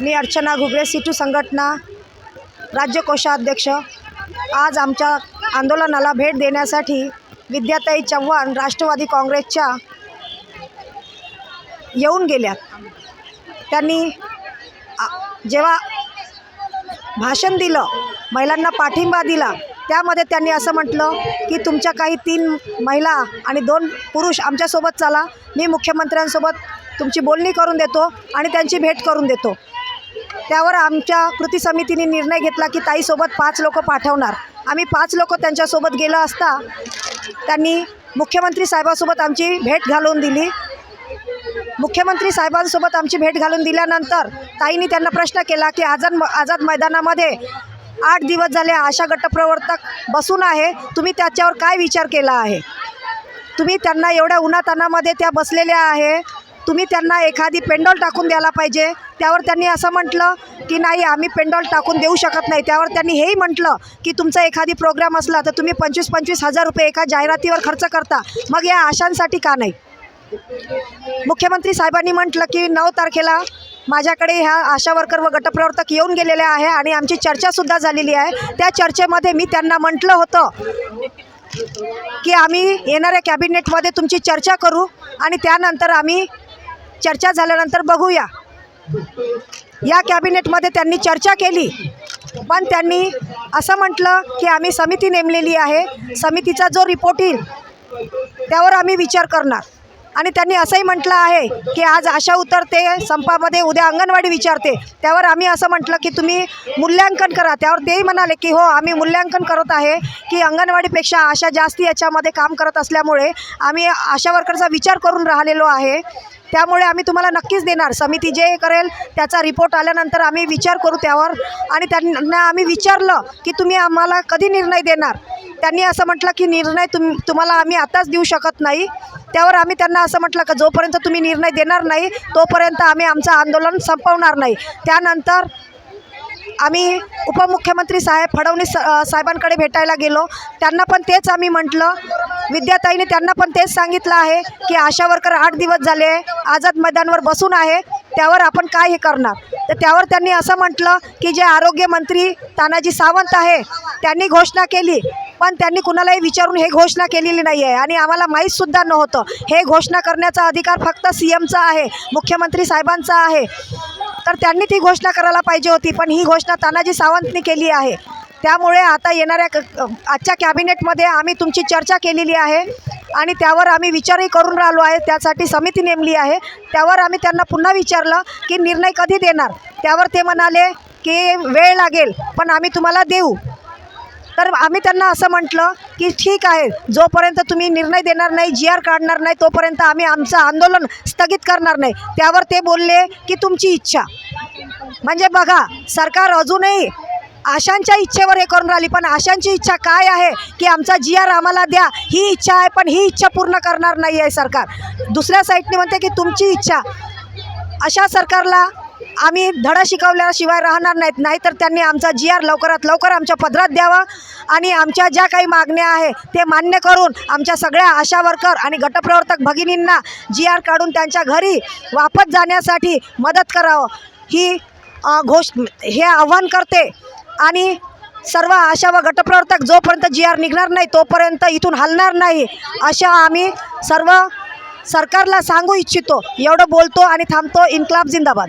मी अर्चना घुगरे सिटू संघटना राज्य कोषाध्यक्ष. आज आमच्या आंदोलनाला भेट देण्यासाठी विद्याताई चव्हाण राष्ट्रवादी काँग्रेसच्या येऊन गेल्यात. त्यांनी जेव्हा भाषण दिलं महिलांना पाठिंबा दिला त्यामध्ये त्यांनी असं म्हटलं की तुमच्या काही तीन महिला आणि दोन पुरुष आमच्यासोबत चला. मी मुख्यमंत्र्यांसोबत तुमची बोलणी करून देतो आणि त्यांची भेट करून देतो. त्यावर आमच्या कृती समितीने निर्णय घेतला की ताईसोबत पाच लोक पाठवणार. आम्ही पाच लोक त्यांच्यासोबत गेलं असता त्यांनी मुख्यमंत्री साहेबांसोबत आमची भेट घालवून दिली. मुख्यमंत्री साहेबांसोबत आमची भेट घालून दिल्यानंतर ताईंनी त्यांना प्रश्न केला की आझाद म आझाद मैदानामध्ये आठ दिवस झाले आशा गटप्रवर्तक बसून आहे. तुम्ही त्याच्यावर काय विचार केला आहे? तुम्ही त्यांना एवढ्या उन्हातानामध्ये त्या बसलेल्या आहे. तुम्ही त्यांना एखादी पेंडॉल टाकून द्यायला पाहिजे. त्यावर त्यांनी असं म्हटलं की नाही आम्ही पेंडॉल टाकून देऊ शकत नाही. त्यावर त्यांनी हेही म्हटलं की तुमचा एखादी प्रोग्राम असला तर तुम्ही पंचवीस पंचवीस हजार रुपये एका जाहिरातीवर खर्च करता. मग या आशांसाठी का नाही? मुख्यमंत्री साहेबांनी म्हटलं की नऊ तारखेला माझ्याकडे ह्या आशा वर्कर व गटप्रवर्तक येऊन गेलेले आहे आणि आमची चर्चासुद्धा झालेली आहे. त्या चर्चेमध्ये मी त्यांना म्हटलं होतं की आम्ही येणाऱ्या कॅबिनेटमध्ये तुमची चर्चा करू आणि त्यानंतर आम्ही चर्चा झाल्यानंतर बघूया. या कॅबिनेटमध्ये त्यांनी चर्चा केली. पण त्यांनी असं म्हटलं की आम्ही समिती नेमलेली आहे. समितीचा जो रिपोर्ट येईल त्यावर आम्ही विचार करणार. आणि त्यांनी असंही म्हटलं आहे की आज आशा उतरते संपामध्ये उद्या अंगणवाडी विचारते. त्यावर आम्ही असं म्हटलं की तुम्ही मूल्यांकन करा. त्यावर तेही म्हणाले की हो आम्ही मूल्यांकन करत आहे की अंगणवाडीपेक्षा आशा जास्ती याच्यामध्ये काम करत असल्यामुळे आम्ही आशा वर्करचा विचार करून राहिलेलो आहे. त्यामुळे आम्ही तुम्हाला नक्कीच देणार. समिती जे करेल त्याचा रिपोर्ट आल्यानंतर आम्ही विचार करू त्यावर. आणि त्यांना आम्ही विचारलं की तुम्ही आम्हाला कधी निर्णय देणार? त्यांनी असं म्हटलं की निर्णय तुम तुम्हाला आम्ही आताच देऊ शकत नाही. त्यावर आम्ही त्यांना असं म्हटलं का जोपर्यंत तुम्ही निर्णय देणार नाही तोपर्यंत आम्ही आमचं आंदोलन संपवणार नाही. त्यानंतर आम्ही उपमुख्यमंत्री साहेब फडणवीस साहेबांकडे भेटायला गेलो. त्यांना पण तेच आम्ही म्हटलं. विद्याताईने त्यांना पण तेच सांगितलं आहे की आशा वर्कर आठ दिवस झाले आझाद मैदानवर बसून आहे त्यावर आपण काय हे करणार? तर त्यावर त्यांनी असं म्हटलं की जे आरोग्यमंत्री तानाजी सावंत आहे त्यांनी घोषणा केली. पण त्यांनी कुणालाही विचारून हे घोषणा केलेली नाही आहे. आणि आम्हाला माहीतसुद्धा नव्हतं. हे घोषणा करण्याचा अधिकार फक्त सी एमचा आहे मुख्यमंत्री साहेबांचा आहे. तर त्यांनी ती घोषणा करायला पाहिजे होती. पण ही घोषणा तानाजी सावंतनी केली आहे. त्यामुळे आता येणाऱ्या क- आजच्या कॅबिनेटमध्ये आम्ही तुमची चर्चा केलेली आहे आणि त्यावर आम्ही विचारही करून राहिलो आहे त्यासाठी समिती नेमली आहे. त्यावर आम्ही त्यांना पुन्हा विचारलं की निर्णय कधी देणार? त्यावर ते म्हणाले की वेळ लागेल पण आम्ही तुम्हाला देऊ. तर आम्ही त्यांना असं म्हटलं की ठीक आहे जोपर्यंत तुम्ही निर्णय देणार नाही जी आर काढणार नाही तोपर्यंत आम्ही आमचं आंदोलन स्थगित करणार नाही. त्यावर ते बोलले की तुमची इच्छा. म्हणजे बघा सरकार अजूनही आशांच्या इच्छेवर हे करून राहिली. पण आशांची इच्छा काय आहे की आमचा जी आर आम्हाला द्या? ही इच्छा आहे पण ही इच्छा पूर्ण करणार नाही आहे सरकार. दुसऱ्या साईडने म्हणते की तुमची इच्छा. अशा सरकारला आम्ही धडा शिकवल्याशिवाय राहणार नाहीत. नाहीतर त्यांनी आमचा जी आर लवकरात लवकर आमच्या पदरात द्यावा आणि आमच्या ज्या काही मागण्या आहे ते मान्य करून आमच्या सगळ्या आशा वर्कर आणि गटप्रवर्तक भगिनींना जी आर काढून त्यांच्या घरी वापस जाण्यासाठी मदत करावं. ही घोष हे आव्हान करते. आणि सर्व आशा व गटप्रवर्तक जोपर्यंत जी आर निघणार नाही तोपर्यंत इथून हलणार नाही अशा आम्ही सर्व सरकारला सांगू इच्छितो. एवढं बोलतो आणि थांबतो. इन्क्लाब जिंदाबाद.